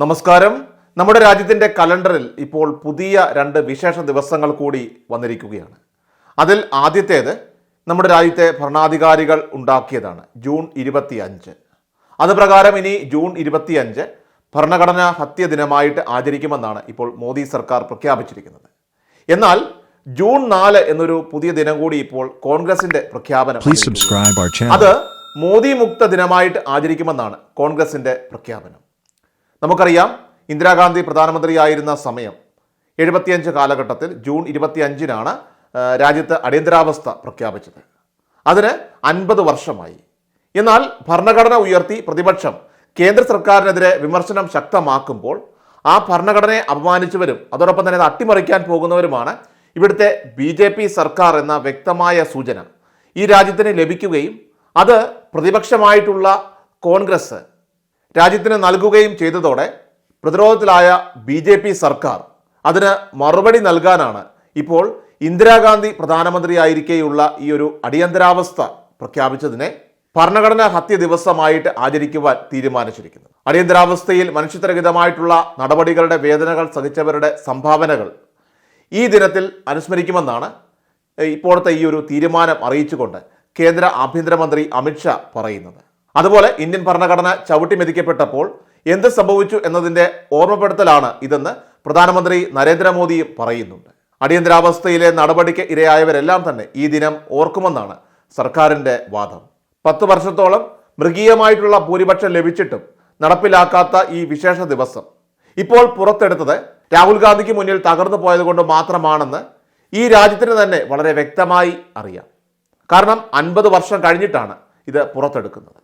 നമസ്കാരം. നമ്മുടെ രാജ്യത്തിന്റെ കലണ്ടറിൽ ഇപ്പോൾ പുതിയ രണ്ട് വിശേഷ ദിവസങ്ങൾ കൂടി വന്നിരിക്കുകയാണ്. അതിൽ ആദ്യത്തേത് നമ്മുടെ രാജ്യത്തെ ഭരണാധികാരികൾ ഉണ്ടാക്കിയതാണ് ജൂൺ ഇരുപത്തി അഞ്ച് അത് പ്രകാരം ഇനി ജൂൺ ഇരുപത്തി അഞ്ച് ഭരണഘടനാ ഹത്യ ദിനമായിട്ട് ആചരിക്കുമെന്നാണ് ഇപ്പോൾ മോദി സർക്കാർ പ്രഖ്യാപിച്ചിരിക്കുന്നത്. എന്നാൽ ജൂൺ നാല് എന്നൊരു പുതിയ ദിനം കൂടി ഇപ്പോൾ കോൺഗ്രസിന്റെ പ്രഖ്യാപനം. അത് മോദി മുക്ത ദിനമായിട്ട് ആചരിക്കുമെന്നാണ് കോൺഗ്രസിന്റെ പ്രഖ്യാപനം. നമുക്കറിയാം ഇന്ദിരാഗാന്ധി പ്രധാനമന്ത്രിയായിരുന്ന സമയം എഴുപത്തിയഞ്ച് കാലഘട്ടത്തിൽ ജൂൺ ഇരുപത്തിയഞ്ചിനാണ് രാജ്യത്ത് അടിയന്തരാവസ്ഥ പ്രഖ്യാപിച്ചത്. അതിന് അൻപത് വർഷമായി. എന്നാൽ ഭരണഘടന ഉയർത്തി പ്രതിപക്ഷം കേന്ദ്ര സർക്കാരിനെതിരെ വിമർശനം ശക്തമാക്കുമ്പോൾ ആ ഭരണഘടനയെ അപമാനിച്ചവരും അതോടൊപ്പം തന്നെ അത് അട്ടിമറിക്കാൻ പോകുന്നവരുമാണ് ഇവിടുത്തെ ബി ജെ പി സർക്കാർ എന്ന വ്യക്തമായ സൂചന. ഈ രാജ്യത്തിന് ലഭിക്കുകയും അത് പ്രതിപക്ഷമായിട്ടുള്ള കോൺഗ്രസ് രാജ്യത്തിന് നൽകുകയും ചെയ്തതോടെ പ്രതിരോധത്തിലായ ബി ജെ പി സർക്കാർ അതിന് മറുപടി നൽകാനാണ് ഇപ്പോൾ ഇന്ദിരാഗാന്ധി പ്രധാനമന്ത്രിയായിരിക്കെയുള്ള ഈ ഒരു അടിയന്തരാവസ്ഥ പ്രഖ്യാപിച്ചതിനെ ഭരണഘടനാ ഹത്യ ദിവസമായിട്ട് ആചരിക്കുവാൻ തീരുമാനിച്ചിരിക്കുന്നു. അടിയന്തരാവസ്ഥയിൽ മനുഷ്യത്വരഹിതമായിട്ടുള്ള നടപടികളുടെ വേദനകൾ സഹിച്ചവരുടെ സംഭാവനകൾ ഈ ദിനത്തിൽ അനുസ്മരിക്കുമെന്നാണ് ഇപ്പോഴത്തെ ഈ ഒരു തീരുമാനം അറിയിച്ചുകൊണ്ട് കേന്ദ്ര ആഭ്യന്തരമന്ത്രി അമിത്ഷാ പറയുന്നത്. അതുപോലെ ഇന്ത്യൻ ഭരണഘടന ചവിട്ടി മെതിക്കപ്പെട്ടപ്പോൾ എന്ത് സംഭവിച്ചു എന്നതിന്റെ ഓർമ്മപ്പെടുത്തലാണ് ഇതെന്ന് പ്രധാനമന്ത്രി നരേന്ദ്രമോദിയും പറയുന്നുണ്ട്. അടിയന്തരാവസ്ഥയിലെ നടപടിക്ക് ഇരയായവരെല്ലാം തന്നെ ഈ ദിനം ഓർക്കുമെന്നാണ് സർക്കാരിന്റെ വാദം. പത്ത് വർഷത്തോളം മൃഗീയമായിട്ടുള്ള ഭൂരിപക്ഷം ലഭിച്ചിട്ടും നടപ്പിലാക്കാത്ത ഈ വിശേഷ ദിവസം. ഇപ്പോൾ പുറത്തെടുത്തത് രാഹുൽ ഗാന്ധിക്ക് മുന്നിൽ തകർന്നു പോയതുകൊണ്ട് മാത്രമാണെന്ന് ഈ രാജ്യത്തിന് തന്നെ വളരെ വ്യക്തമായി അറിയാം. കാരണം അൻപത് വർഷം കഴിഞ്ഞിട്ടാണ് ഇത് പുറത്തെടുക്കുന്നത്.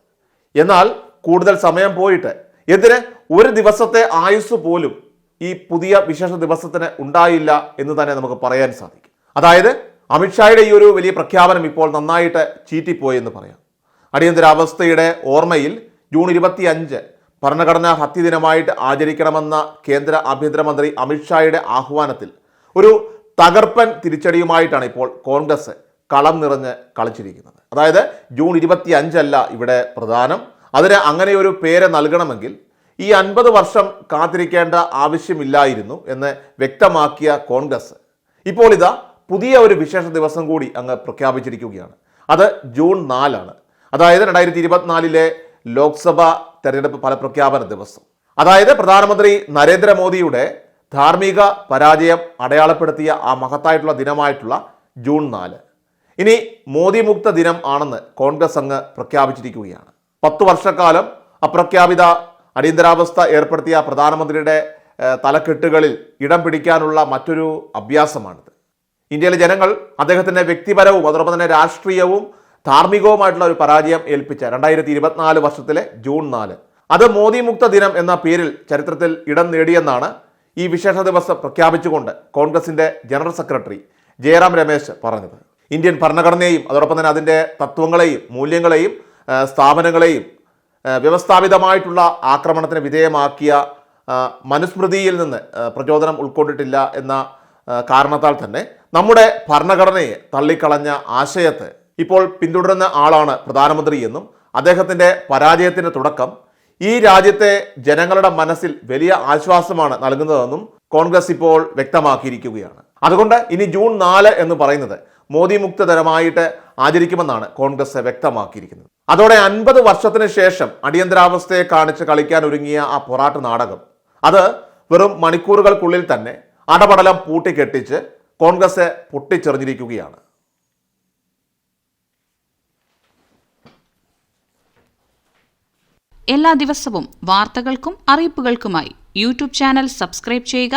എന്നാൽ കൂടുതൽ സമയം പോയിട്ട് എന്തിന് ഒരു ദിവസത്തെ ആയുസ് പോലും ഈ പുതിയ വിശേഷ ദിവസത്തിന് ഉണ്ടായില്ല എന്ന് തന്നെ നമുക്ക് പറയാൻ സാധിക്കും. അതായത് അമിത്ഷായുടെ ഈ ഒരു വലിയ പ്രഖ്യാപനം ഇപ്പോൾ നന്നായിട്ട് ചീറ്റിപ്പോയി എന്ന് പറയാം. അടിയന്തരാവസ്ഥയുടെ ഓർമ്മയിൽ ജൂൺ ഇരുപത്തി അഞ്ച് ഭരണഘടനാ ഹത്യ ദിനമായിട്ട് ആചരിക്കണമെന്ന കേന്ദ്ര ആഭ്യന്തരമന്ത്രി അമിത്ഷായുടെ ആഹ്വാനത്തിൽ ഒരു തകർപ്പൻ തിരിച്ചടിയുമായിട്ടാണ് ഇപ്പോൾ കോൺഗ്രസ് കളം നിറഞ്ഞ് കളിച്ചിരിക്കുന്നത്. അതായത് ജൂൺ ഇരുപത്തി അഞ്ചല്ല ഇവിടെ പ്രധാനം. അതിന് അങ്ങനെ ഒരു പേര് നൽകണമെങ്കിൽ ഈ അൻപത് വർഷം കാത്തിരിക്കേണ്ട ആവശ്യമില്ലായിരുന്നു എന്ന് വ്യക്തമാക്കിയ കോൺഗ്രസ്. ഇപ്പോൾ ഇതാ പുതിയ ഒരു വിശേഷ ദിവസം കൂടി അങ്ങ് പ്രഖ്യാപിച്ചിരിക്കുകയാണ്. അത് ജൂൺ നാലാണ്. അതായത് രണ്ടായിരത്തി ഇരുപത്തിനാലിലെ ലോക്സഭ തെരഞ്ഞെടുപ്പ് ഫലപ്രഖ്യാപന ദിവസം. അതായത് പ്രധാനമന്ത്രി നരേന്ദ്രമോദിയുടെ ധാർമ്മിക പരാജയം അടയാളപ്പെടുത്തിയ ആ മഹത്തായിട്ടുള്ള ദിനമായിട്ടുള്ള ജൂൺ നാല്. ഇനി മോദി മുക്ത ദിനം ആണെന്ന് കോൺഗ്രസ് അങ്ങ് പ്രഖ്യാപിച്ചിരിക്കുകയാണ്. പത്തു വർഷക്കാലം അപ്രഖ്യാപിത അടിയന്തരാവസ്ഥ ഏർപ്പെടുത്തിയ പ്രധാനമന്ത്രിയുടെ തലക്കെട്ടുകളിൽ ഇടം പിടിക്കാനുള്ള മറ്റൊരു അഭ്യാസമാണിത്. ഇന്ത്യയിലെ ജനങ്ങൾ അദ്ദേഹത്തിന്റെ വ്യക്തിപരവും അതോടൊപ്പം തന്നെ രാഷ്ട്രീയവും ധാർമ്മികവുമായിട്ടുള്ള ഒരു പരാജയം ഏൽപ്പിച്ച രണ്ടായിരത്തി ഇരുപത്തിനാല് വർഷത്തിലെ ജൂൺ നാല്. അത് മോദി മുക്ത ദിനം എന്ന പേരിൽ ചരിത്രത്തിൽ ഇടം നേടിയെന്നാണ് ഈ വിശേഷ ദിവസം പ്രഖ്യാപിച്ചുകൊണ്ട് കോൺഗ്രസിന്റെ ജനറൽ സെക്രട്ടറി ജയറാം രമേശ് പറഞ്ഞത്. ഇന്ത്യൻ ഭരണഘടനയെയും അതോടൊപ്പം തന്നെ അതിന്റെ തത്വങ്ങളെയും മൂല്യങ്ങളെയും സ്ഥാപനങ്ങളെയും വ്യവസ്ഥാപിതമായിട്ടുള്ള ആക്രമണത്തിന് വിധേയമാക്കിയ മനുസ്മൃതിയിൽ നിന്ന് പ്രചോദനം ഉൾക്കൊണ്ടിട്ടില്ല എന്ന കാരണത്താൽ തന്നെ നമ്മുടെ ഭരണഘടനയെ തള്ളിക്കളഞ്ഞ ആശയത്തെ ഇപ്പോൾ പിന്തുടരുന്ന ആളാണ് പ്രധാനമന്ത്രി എന്നും അദ്ദേഹത്തിന്റെ പരാജയത്തിന്റെ തുടക്കം ഈ രാജ്യത്തെ ജനങ്ങളുടെ മനസ്സിൽ വലിയ ആശ്വാസമാണ് നൽകുന്നതെന്നും കോൺഗ്രസ് ഇപ്പോൾ വ്യക്തമാക്കിയിരിക്കുകയാണ്. അതുകൊണ്ട് ഇനി ജൂൺ നാല് എന്ന് പറയുന്നത് മോദി മുക്ത ദിനമായിട്ട് ആചരിക്കുമെന്നാണ് കോൺഗ്രസ് വ്യക്തമാക്കിയിരിക്കുന്നത്. അതോടെ അൻപത് വർഷത്തിന് ശേഷം അടിയന്തരാവസ്ഥയെ കാണിച്ച് കളിക്കാൻ ഒരുങ്ങിയ ആ പൊറാട്ട് നാടകം അത് വെറും മണിക്കൂറുകൾക്കുള്ളിൽ തന്നെ അടപടലം പൂട്ടിക്കെട്ടിച്ച് കോൺഗ്രസ് പൊട്ടിച്ചെറിഞ്ഞിരിക്കുകയാണ്. എല്ലാ ദിവസവും വാർത്തകൾക്കും അറിയിപ്പുകൾക്കുമായി യൂട്യൂബ് ചാനൽ സബ്സ്ക്രൈബ് ചെയ്യുക